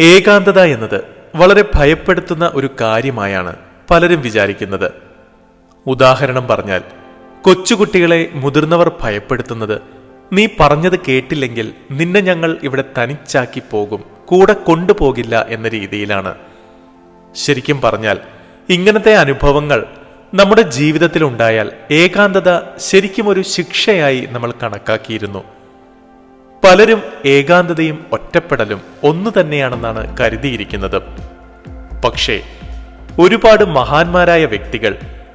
ഏകാന്തത എന്നത് വളരെ ഭയപ്പെടുത്തുന്ന ഒരു കാര്യമായാണ് പലരും വിചാരിക്കുന്നത്. ഉദാഹരണം പറഞ്ഞാൽ കൊച്ചുകുട്ടികളെ മുതിർന്നവർ ഭയപ്പെടുത്തുന്നത് നീ പറഞ്ഞത് കേട്ടില്ലെങ്കിൽ നിന്നെ ഞങ്ങൾ ഇവിടെ തനിച്ചാക്കി പോകും കൂടെ കൊണ്ടുപോകില്ല എന്ന രീതിയിലാണ്. ശരിക്കും പറഞ്ഞാൽ ഇങ്ങനത്തെ അനുഭവങ്ങൾ നമ്മുടെ ജീവിതത്തിൽ ഉണ്ടായാൽ ഏകാന്തത ശരിക്കും ഒരു ശിക്ഷയായി നമ്മൾ കണക്കാക്കിയിരുന്നു. പലരും ഏകാന്തതയും ഒറ്റപ്പെടലും ഒന്നു തന്നെയാണെന്നാണ് കരുതിയിരിക്കുന്നത്. പക്ഷേ ഒരുപാട് മഹാന്മാരായ വ്യക്തികൾ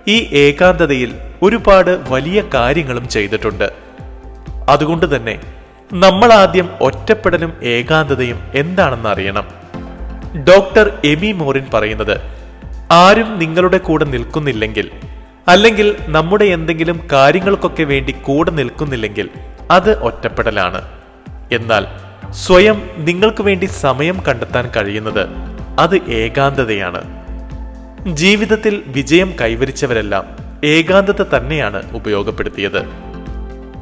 ഈ ഏകാന്തതയിൽ ഒരുപാട് വലിയ കാര്യങ്ങളും ചെയ്തിട്ടുണ്ട്. അതുകൊണ്ട് തന്നെ നമ്മൾ ആദ്യം ഒറ്റപ്പെടലും ഏകാന്തതയും എന്താണെന്ന് അറിയണം ഡോക്ടർ എമി മോറിൻ പറയുന്നത് ആരും നിങ്ങളുടെ കൂടെ നിൽക്കുന്നില്ലെങ്കിൽ അല്ലെങ്കിൽ നമ്മുടെ എന്തെങ്കിലും കാര്യങ്ങൾക്കൊക്കെ വേണ്ടി കൂടെ നിൽക്കുന്നില്ലെങ്കിൽ അത് ഒറ്റപ്പെടലാണ്. എന്നാൽ സ്വയം നിങ്ങൾക്ക് വേണ്ടി സമയം കണ്ടെത്താൻ കഴിയുന്നത് അത് ഏകാന്തതയാണ്. ജീവിതത്തിൽ വിജയം കൈവരിച്ചവരെല്ലാം ഏകാന്തത തന്നെയാണ് ഉപയോഗപ്പെടുത്തിയത്.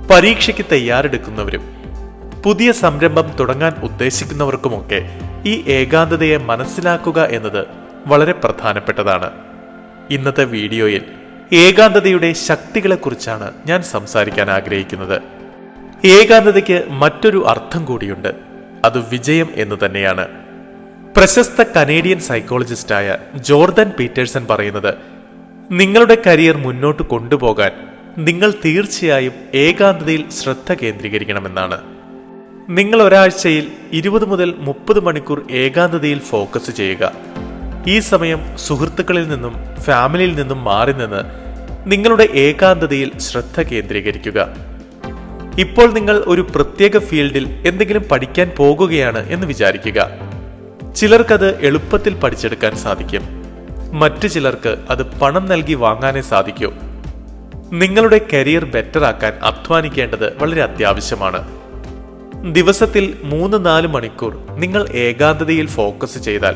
പരീക്ഷയ്ക്ക് തയ്യാറെടുക്കുന്നവരും പുതിയ സംരംഭം തുടങ്ങാൻ ഉദ്ദേശിക്കുന്നവർക്കുമൊക്കെ ഈ ഏകാന്തതയെ മനസ്സിലാക്കുക എന്നത് വളരെ പ്രധാനപ്പെട്ടതാണ്. ഇന്നത്തെ വീഡിയോയിൽ ഏകാന്തതയുടെ ശക്തികളെക്കുറിച്ചാണ് ഞാൻ സംസാരിക്കാൻ ആഗ്രഹിക്കുന്നത്. ഏകാന്തതയ്ക്ക് മറ്റൊരു അർത്ഥം കൂടിയുണ്ട്. അത് വിജയം എന്ന് തന്നെയാണ്. പ്രശസ്ത കനേഡിയൻ സൈക്കോളജിസ്റ്റായ ജോർദൻ പീറ്റേഴ്സൺ പറയുന്നത് നിങ്ങളുടെ കരിയർ മുന്നോട്ട് കൊണ്ടുപോകാൻ നിങ്ങൾ തീർച്ചയായും ഏകാന്തതയിൽ ശ്രദ്ധ കേന്ദ്രീകരിക്കണമെന്നാണ്. നിങ്ങൾ ഒരാഴ്ചയിൽ ഇരുപത് മുതൽ മുപ്പത് മണിക്കൂർ ഏകാന്തതയിൽ ഫോക്കസ് ചെയ്യുക. ഈ സമയം സുഹൃത്തുക്കളിൽ നിന്നും ഫാമിലിയിൽ നിന്നും മാറി നിന്ന് നിങ്ങളുടെ ഏകാന്തതയിൽ ശ്രദ്ധ കേന്ദ്രീകരിക്കുക. ഇപ്പോൾ നിങ്ങൾ ഒരു പ്രത്യേക ഫീൽഡിൽ എന്തെങ്കിലും പഠിക്കാൻ പോകുകയാണ് എന്ന് വിചാരിക്കുക. ചിലർക്കത് എളുപ്പത്തിൽ പഠിച്ചെടുക്കാൻ സാധിക്കും. മറ്റു ചിലർക്ക് അത് പണം നൽകി വാങ്ങാനേ സാധിക്കൂ. നിങ്ങളുടെ കരിയർ ബെറ്റർ ആക്കാൻ അധ്വാനിക്കേണ്ടത് വളരെ അത്യാവശ്യമാണ്. ദിവസത്തിൽ മൂന്ന് നാല് മണിക്കൂർ നിങ്ങൾ ഏകാന്തതയിൽ ഫോക്കസ് ചെയ്താൽ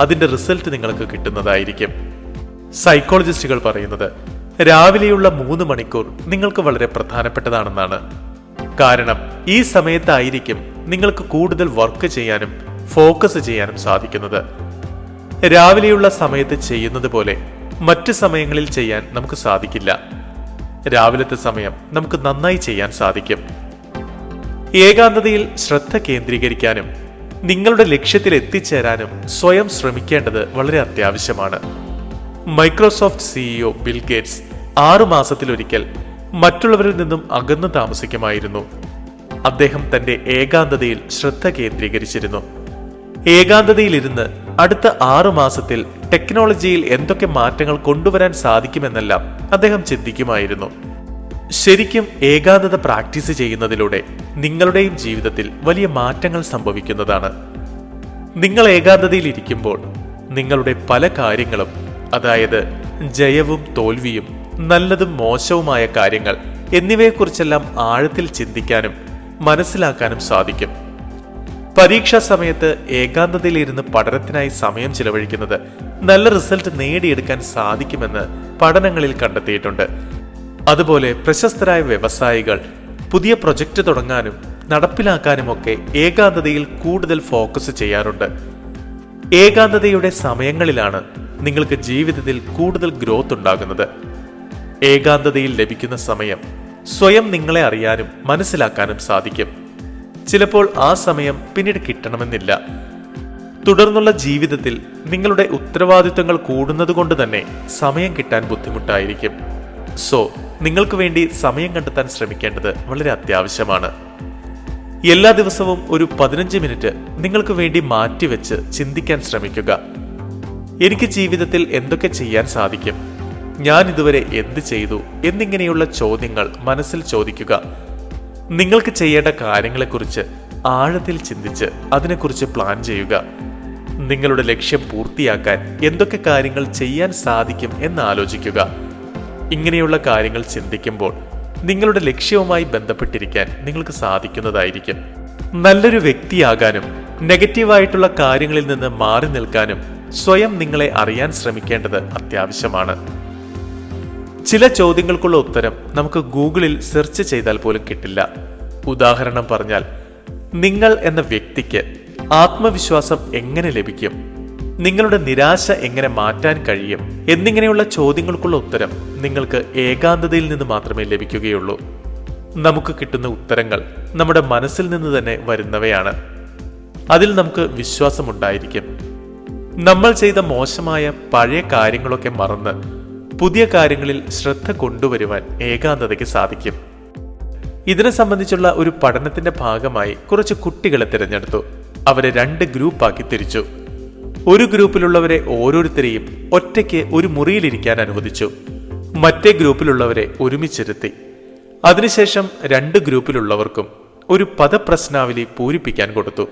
അതിന്റെ റിസൾട്ട് നിങ്ങൾക്ക് കിട്ടുന്നതായിരിക്കും. സൈക്കോളജിസ്റ്റുകൾ പറയുന്നത് രാവിലെയുള്ള മൂന്ന് മണിക്കൂർ നിങ്ങൾക്ക് വളരെ പ്രധാനപ്പെട്ടതാണെന്നാണ്. കാരണം ഈ സമയത്തായിരിക്കും നിങ്ങൾക്ക് കൂടുതൽ വർക്ക് ചെയ്യാനും ഫോക്കസ് ചെയ്യാനും സാധിക്കുന്നത്. രാവിലെയുള്ള സമയത്ത് ചെയ്യുന്നത് പോലെ മറ്റ് സമയങ്ങളിൽ ചെയ്യാൻ നമുക്ക് സാധിക്കില്ല. രാവിലത്തെ സമയം നമുക്ക് നന്നായി ചെയ്യാൻ സാധിക്കും. ഏകാന്തതയിൽ ശ്രദ്ധ കേന്ദ്രീകരിക്കാനും നിങ്ങളുടെ ലക്ഷ്യത്തിൽ എത്തിച്ചേരാനും സ്വയം ശ്രമിക്കേണ്ടത് വളരെ അത്യാവശ്യമാണ്. മൈക്രോസോഫ്റ്റ് സിഇഒ ബിൽ ഗേറ്റ്സ് ആറു മാസത്തിലൊരിക്കൽ മറ്റുള്ളവരിൽ നിന്നും അകന്നു താമസിക്കുമായിരുന്നു. അദ്ദേഹം തന്റെ ഏകാന്തതയിൽ ശ്രദ്ധ കേന്ദ്രീകരിച്ചിരുന്നു. ഏകാന്തതയിലിരുന്ന് അടുത്ത ആറു മാസത്തിൽ ടെക്നോളജിയിൽ എന്തൊക്കെ മാറ്റങ്ങൾ കൊണ്ടുവരാൻ സാധിക്കുമെന്നെല്ലാം അദ്ദേഹം ചിന്തിക്കുമായിരുന്നു. ശരിക്കും ഏകാന്തത പ്രാക്ടീസ് ചെയ്യുന്നതിലൂടെ നിങ്ങളുടെയും ജീവിതത്തിൽ വലിയ മാറ്റങ്ങൾ സംഭവിക്കുന്നതാണ്. നിങ്ങൾ ഏകാന്തതയിൽ ഇരിക്കുമ്പോൾ നിങ്ങളുടെ പല കാര്യങ്ങളും അതായത് ജയവും തോൽവിയും നല്ലതും മോശവുമായ കാര്യങ്ങൾ എന്നിവയെക്കുറിച്ചെല്ലാം ആഴത്തിൽ ചിന്തിക്കാനും മനസ്സിലാക്കാനും സാധിക്കും. പരീക്ഷാ സമയത്ത് ഏകാന്തതയിലിരുന്ന് പഠനത്തിനായി സമയം ചിലവഴിക്കുന്നത് നല്ല റിസൾട്ട് നേടിയെടുക്കാൻ സാധിക്കുമെന്ന് പഠനങ്ങളിൽ കണ്ടെത്തിയിട്ടുണ്ട്. അതുപോലെ പ്രശസ്തരായ വ്യവസായികൾ പുതിയ പ്രൊജക്റ്റ് തുടങ്ങാനും നടപ്പിലാക്കാനുമൊക്കെ ഏകാന്തതയിൽ കൂടുതൽ ഫോക്കസ് ചെയ്യാറുണ്ട്. ഏകാന്തതയുടെ സമയങ്ങളിലാണ് നിങ്ങൾക്ക് ജീവിതത്തിൽ കൂടുതൽ ഗ്രോത്ത് ഉണ്ടാകുന്നത്. ഏകാന്തതയിൽ ലഭിക്കുന്ന സമയം സ്വയം നിങ്ങളെ അറിയാനും മനസ്സിലാക്കാനും സാധിക്കും. ചിലപ്പോൾ ആ സമയം പിന്നീട് കിട്ടണമെന്നില്ല. തുടർന്നുള്ള ജീവിതത്തിൽ നിങ്ങളുടെ ഉത്തരവാദിത്തങ്ങൾ കൂടുന്നതുകൊണ്ട് തന്നെ സമയം കിട്ടാൻ ബുദ്ധിമുട്ടായിരിക്കും. സോ നിങ്ങൾക്ക് വേണ്ടി സമയം കണ്ടെത്താൻ ശ്രമിക്കേണ്ടത് വളരെ അത്യാവശ്യമാണ്. എല്ലാ ദിവസവും ഒരു പതിനഞ്ച് മിനിറ്റ് നിങ്ങൾക്ക് വേണ്ടി മാറ്റിവെച്ച് ചിന്തിക്കാൻ ശ്രമിക്കുക. എനിക്ക് ജീവിതത്തിൽ എന്തൊക്കെ ചെയ്യാൻ സാധിക്കും? ഞാൻ ഇതുവരെ എന്ത് ചെയ്തു എന്നിങ്ങനെയുള്ള ചോദ്യങ്ങൾ മനസ്സിൽ ചോദിക്കുക. നിങ്ങൾക്ക് ചെയ്യേണ്ട കാര്യങ്ങളെക്കുറിച്ച് ആഴത്തിൽ ചിന്തിച്ച് അതിനെക്കുറിച്ച് പ്ലാൻ ചെയ്യുക. നിങ്ങളുടെ ലക്ഷ്യം പൂർത്തിയാക്കാൻ എന്തൊക്കെ കാര്യങ്ങൾ ചെയ്യാൻ സാധിക്കും എന്ന് ആലോചിക്കുക. ഇങ്ങനെയുള്ള കാര്യങ്ങൾ ചിന്തിക്കുമ്പോൾ നിങ്ങളുടെ ലക്ഷ്യവുമായി ബന്ധപ്പെട്ടിരിക്കാൻ നിങ്ങൾക്ക് സാധിക്കുന്നതായിരിക്കും. നല്ലൊരു വ്യക്തിയാകാനും നെഗറ്റീവായിട്ടുള്ള കാര്യങ്ങളിൽ നിന്ന് മാറി നിൽക്കാനും സ്വയം നിങ്ങളെ അറിയാൻ ശ്രമിക്കേണ്ടത് അത്യാവശ്യമാണ്. ചില ചോദ്യങ്ങൾക്കുള്ള ഉത്തരം നമുക്ക് ഗൂഗിളിൽ സെർച്ച് ചെയ്താൽ പോലും കിട്ടില്ല. ഉദാഹരണം പറഞ്ഞാൽ നിങ്ങൾ എന്ന വ്യക്തിക്ക് ആത്മവിശ്വാസം എങ്ങനെ ലഭിക്കും? നിങ്ങളുടെ നിരാശ എങ്ങനെ മാറ്റാൻ കഴിയും? എന്നിങ്ങനെയുള്ള ചോദ്യങ്ങൾക്കുള്ള ഉത്തരം നിങ്ങൾക്ക് ഏകാന്തതയിൽ നിന്ന് മാത്രമേ ലഭിക്കുകയുള്ളൂ. നമുക്ക് കിട്ടുന്ന ഉത്തരങ്ങൾ നമ്മുടെ മനസ്സിൽ നിന്ന് തന്നെ വരുന്നവയാണ്. അതിൽ നമുക്ക് വിശ്വാസമുണ്ടായിരിക്കും നമ്മൾ ചെയ്ത മോശമായ പഴയ കാര്യങ്ങളൊക്കെ മറന്ന് പുതിയ കാര്യങ്ങളിൽ ശ്രദ്ധ കൊണ്ടുവരുവാൻ ഏകാന്തതയ്ക്ക് സാധിക്കും. ഇതിനെ സംബന്ധിച്ചുള്ള ഒരു പഠനത്തിന്റെ ഭാഗമായി കുറച്ച് കുട്ടികളെ തിരഞ്ഞെടുത്തു. അവരെ രണ്ട് ഗ്രൂപ്പാക്കി തിരിച്ചു. ഒരു ഗ്രൂപ്പിലുള്ളവരെ ഓരോരുത്തരെയും ഒറ്റയ്ക്ക് ഒരു മുറിയിലിരിക്കാൻ അനുവദിച്ചു. മറ്റേ ഗ്രൂപ്പിലുള്ളവരെ ഒരുമിച്ചിരുത്തി. അതിനുശേഷം രണ്ട് ഗ്രൂപ്പിലുള്ളവർക്കും ഒരു പദപ്രശ്നാവലി പൂരിപ്പിക്കാൻ കൊടുത്തു.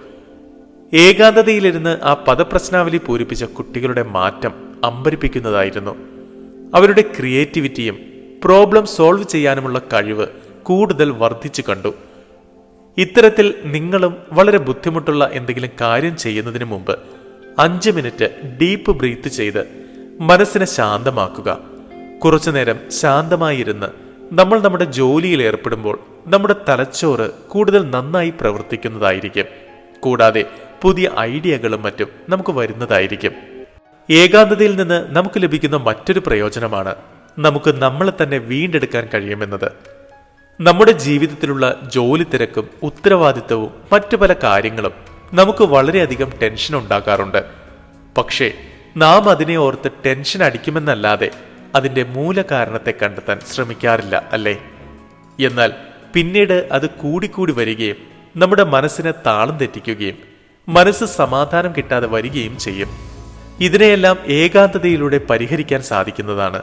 ഏകാന്തതയിലിരുന്ന് ആ പദപ്രശ്നാവലി പൂരിപ്പിച്ച കുട്ടികളുടെ മാറ്റം അമ്പരിപ്പിക്കുന്നതായിരുന്നു. അവരുടെ ക്രിയേറ്റിവിറ്റിയും പ്രോബ്ലം സോൾവ് ചെയ്യാനുമുള്ള കഴിവ് കൂടുതൽ വർദ്ധിച്ചു കണ്ടു. ഇത്തരത്തിൽ നിങ്ങളും വളരെ ബുദ്ധിമുട്ടുള്ള എന്തെങ്കിലും കാര്യം ചെയ്യുന്നതിന് മുമ്പ് അഞ്ച് മിനിറ്റ് ഡീപ്പ് ബ്രീത്ത് ചെയ്ത് മനസ്സിനെ ശാന്തമാക്കുക. കുറച്ചുനേരം ശാന്തമായിരുന്ന് നമ്മൾ നമ്മുടെ ജോലിയിൽ ഏർപ്പെടുമ്പോൾ നമ്മുടെ തലച്ചോറ് കൂടുതൽ നന്നായി പ്രവർത്തിക്കുന്നതായിരിക്കും. കൂടാതെ പുതിയ ഐഡിയകളും മറ്റും നമുക്ക് വരുന്നതായിരിക്കും. ഏകാന്തതയിൽ നിന്ന് നമുക്ക് ലഭിക്കുന്ന മറ്റൊരു പ്രയോജനമാണ് നമുക്ക് നമ്മളെ തന്നെ വീണ്ടെടുക്കാൻ കഴിയുമെന്നത്. നമ്മുടെ ജീവിതത്തിലുള്ള ജോലി തിരക്കും ഉത്തരവാദിത്തവും മറ്റു പല കാര്യങ്ങളും നമുക്ക് വളരെയധികം ടെൻഷൻ ഉണ്ടാക്കാറുണ്ട്. പക്ഷേ നാം അതിനെ ഓർത്ത് ടെൻഷൻ അടിക്കുമെന്നല്ലാതെ അതിന്റെ മൂലകാരണത്തെ കണ്ടെത്താൻ ശ്രമിക്കാറില്ല അല്ലേ? എന്നാൽ പിന്നീട് അത് കൂടിക്കൂടി വരികയും നമ്മുടെ മനസ്സിനെ താളം തെറ്റിക്കുകയും മനസ്സ് സമാധാനം കിട്ടാതെ വരികയും ചെയ്യും. ഇതിനെയെല്ലാം ഏകാന്തതയിലൂടെ പരിഹരിക്കാൻ സാധിക്കുന്നതാണ്.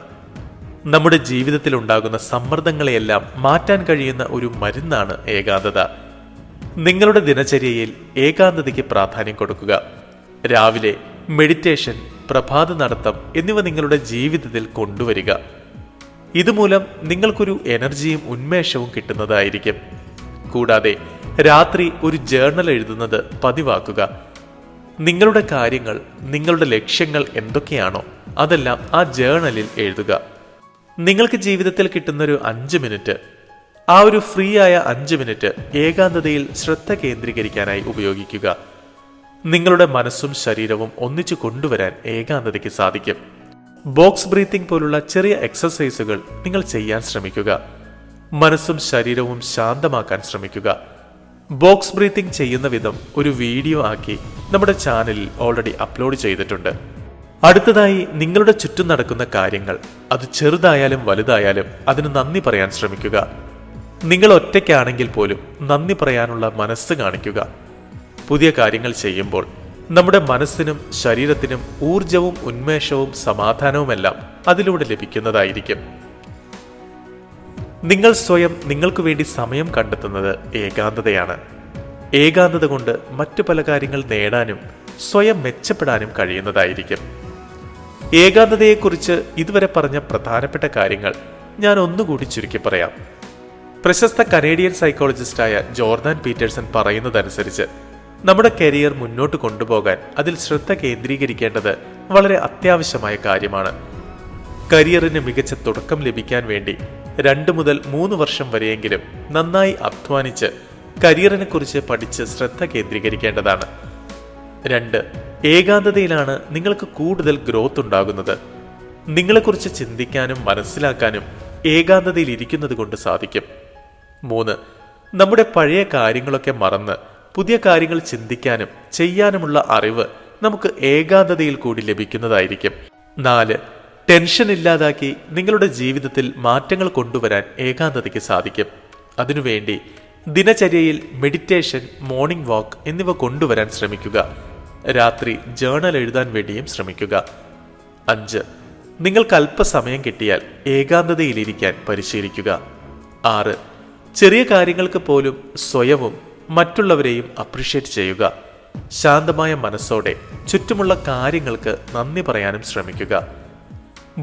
നമ്മുടെ ജീവിതത്തിൽ ഉണ്ടാകുന്ന സമ്മർദ്ദങ്ങളെയെല്ലാം മാറ്റാൻ കഴിയുന്ന ഒരു മരുന്നാണ് ഏകാന്തത. നിങ്ങളുടെ ദിനചര്യയിൽ ഏകാന്തതയ്ക്ക് പ്രാധാന്യം കൊടുക്കുക. രാവിലെ മെഡിറ്റേഷൻ പ്രഭാത നടത്തം എന്നിവ നിങ്ങളുടെ ജീവിതത്തിൽ കൊണ്ടുവരിക. ഇതുമൂലം നിങ്ങൾക്കൊരു എനർജിയും ഉന്മേഷവും കിട്ടുന്നതായിരിക്കും. കൂടാതെ രാത്രി ഒരു ജേർണൽ എഴുതുന്നത് പതിവാക്കുക. നിങ്ങളുടെ കാര്യങ്ങൾ നിങ്ങളുടെ ലക്ഷ്യങ്ങൾ എന്തൊക്കെയാണോ അതെല്ലാം ആ ജേണലിൽ എഴുതുക. നിങ്ങൾക്ക് ജീവിതത്തിൽ കിട്ടുന്ന ഒരു അഞ്ച് മിനിറ്റ് ആ ഒരു ഫ്രീ ആയ അഞ്ച് മിനിറ്റ് ഏകാന്തതയിൽ ശ്രദ്ധ കേന്ദ്രീകരിക്കാനായി ഉപയോഗിക്കുക. നിങ്ങളുടെ മനസ്സും ശരീരവും ഒന്നിച്ചു കൊണ്ടുവരാൻ ഏകാന്തതയ്ക്ക് സാധിക്കും. ബോക്സ് ബ്രീത്തിംഗ് പോലുള്ള ചെറിയ എക്സസൈസുകൾ നിങ്ങൾ ചെയ്യാൻ ശ്രമിക്കുക. മനസ്സും ശരീരവും ശാന്തമാക്കാൻ ശ്രമിക്കുക. ബോക്സ് ബ്രീത്തിങ് ചെയ്യുന്ന വിധം ഒരു വീഡിയോ ആക്കി നമ്മുടെ ചാനലിൽ ഓൾറെഡി അപ്ലോഡ് ചെയ്തിട്ടുണ്ട്. അടുത്തതായി നിങ്ങളുടെ ചുറ്റും നടക്കുന്ന കാര്യങ്ങൾ അത് ചെറുതായാലും വലുതായാലും അതിന് നന്ദി പറയാൻ ശ്രമിക്കുക. നിങ്ങൾ ഒറ്റയ്ക്കാണെങ്കിൽ പോലും നന്ദി പറയാനുള്ള മനസ്സ് കാണിക്കുക. പുതിയ കാര്യങ്ങൾ ചെയ്യുമ്പോൾ നമ്മുടെ മനസ്സിനും ശരീരത്തിനും ഊർജവും ഉന്മേഷവും സമാധാനവുമെല്ലാം അതിലൂടെ ലഭിക്കുന്നതായിരിക്കും. നിങ്ങൾ സ്വയം നിങ്ങൾക്ക് വേണ്ടി സമയം കണ്ടെത്തുന്നത് ഏകാന്തതയാണ്. ഏകാന്തത കൊണ്ട് മറ്റു പല കാര്യങ്ങൾ നേടാനും സ്വയം മെച്ചപ്പെടാനും കഴിയുന്നതായിരിക്കും. ഏകാന്തതയെക്കുറിച്ച് ഇതുവരെ പറഞ്ഞ പ്രധാനപ്പെട്ട കാര്യങ്ങൾ ഞാൻ ഒന്നുകൂടി ചുരുക്കി പറയാം. പ്രശസ്ത കനേഡിയൻ സൈക്കോളജിസ്റ്റായ ജോർദാൻ പീറ്റേഴ്സൺ പറയുന്നതനുസരിച്ച് നമ്മുടെ കരിയർ മുന്നോട്ട് കൊണ്ടുപോകാൻ അതിൽ ശ്രദ്ധ കേന്ദ്രീകരിക്കേണ്ടത് വളരെ അത്യാവശ്യമായ കാര്യമാണ്. കരിയറിന് മികച്ച തുടക്കം ലഭിക്കാൻ വേണ്ടി രണ്ട് മുതൽ മൂന്ന് വർഷം വരെയെങ്കിലും നന്നായി അധ്വാനിച്ച് കരിയറിനെ കുറിച്ച് പഠിച്ച് ശ്രദ്ധ കേന്ദ്രീകരിക്കേണ്ടതാണ്. രണ്ട് ഏകാന്തതയിലാണ് നിങ്ങൾക്ക് കൂടുതൽ ഗ്രോത്ത് ഉണ്ടാകുന്നത്. നിങ്ങളെക്കുറിച്ച് ചിന്തിക്കാനും മനസ്സിലാക്കാനും ഏകാന്തതയിൽ ഇരിക്കുന്നത് കൊണ്ട് സാധിക്കും. മൂന്ന് നമ്മുടെ പഴയ കാര്യങ്ങളൊക്കെ മറന്ന് പുതിയ കാര്യങ്ങൾ ചിന്തിക്കാനും ചെയ്യാനുമുള്ള അറിവ് നമുക്ക് ഏകാന്തതയിൽ കൂടി ലഭിക്കുന്നതായിരിക്കും. നാല് ടെൻഷൻ ഇല്ലാതാക്കി നിങ്ങളുടെ ജീവിതത്തിൽ മാറ്റങ്ങൾ കൊണ്ടുവരാൻ ഏകാന്തതയ്ക്ക് സാധിക്കും. അതിനുവേണ്ടി ദിനചര്യയിൽ മെഡിറ്റേഷൻ മോർണിംഗ് വാക്ക് എന്നിവ കൊണ്ടുവരാൻ ശ്രമിക്കുക. രാത്രി ജേണൽ എഴുതാൻ വേണ്ടിയും ശ്രമിക്കുക. അഞ്ച് നിങ്ങൾക്ക് അല്പസമയം കിട്ടിയാൽ ഏകാന്തതയിലിരിക്കാൻ പരിശീലിക്കുക. ആറ് ചെറിയ കാര്യങ്ങൾക്ക് പോലും സ്വയവും മറ്റുള്ളവരെയും അപ്രിഷ്യേറ്റ് ചെയ്യുക. ശാന്തമായ മനസ്സോടെ ചുറ്റുമുള്ള കാര്യങ്ങൾക്ക് നന്ദി പറയാനും ശ്രമിക്കുക.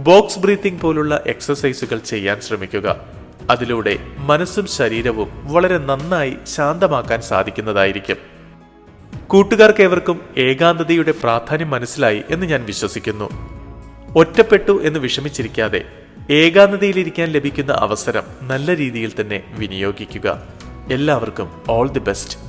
ബോക്സ് ബ്രീത്തിംഗ് പോലുള്ള എക്സസൈസുകൾ ചെയ്യാൻ ശ്രമിക്കുക. അതിലൂടെ മനസ്സും ശരീരവും വളരെ നന്നായി ശാന്തമാക്കാൻ സാധിക്കുന്നതായിരിക്കും. കൂട്ടുകാർക്കേവർക്കും ഏകാന്തതയുടെ പ്രാധാന്യം മനസ്സിലായി എന്ന് ഞാൻ വിശ്വസിക്കുന്നു. ഒറ്റപ്പെട്ടു എന്ന് വിഷമിച്ചിരിക്കാതെ ഏകാന്തതയിലിരിക്കാൻ ലഭിക്കുന്ന അവസരം നല്ല രീതിയിൽ തന്നെ വിനിയോഗിക്കുക. എല്ലാവർക്കും ഓൾ ദി ബെസ്റ്റ്.